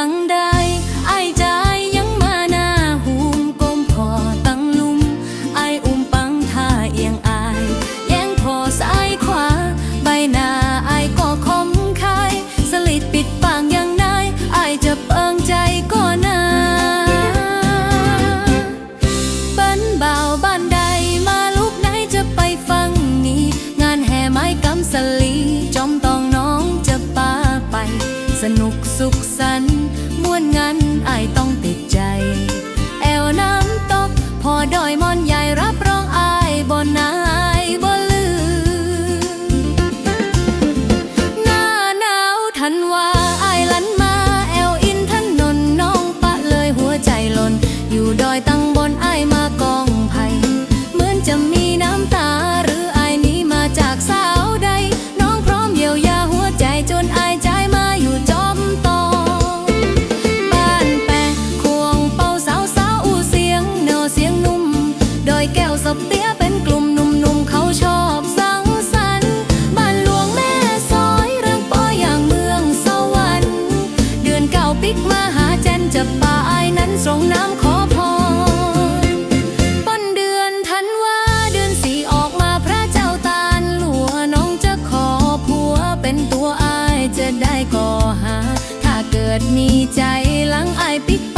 தந்த สนุกสุขสันต์ม่วนงันอายต้องติดใจ แอลน้าับเตี้ยเป็นกลุ่มหนุ่มๆเขาชอบสังสรรค์บ้านหลวงแม่ซอยเรื่องป้ออย่างเมืองสวรรค์เดือนเก่าปิกมาหาเจนจะป่าไอ้นั้นส่งน้ำขอพรต้นเดือนธันวาเดือนสี่ออกมาพระเจ้าตาลหลัวน้องจะขอผัวเป็นตัวไอาจะได้ก่อหา ถ้าเกิดมีใจหลังไอาปิก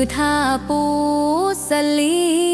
ือท่าปูสลี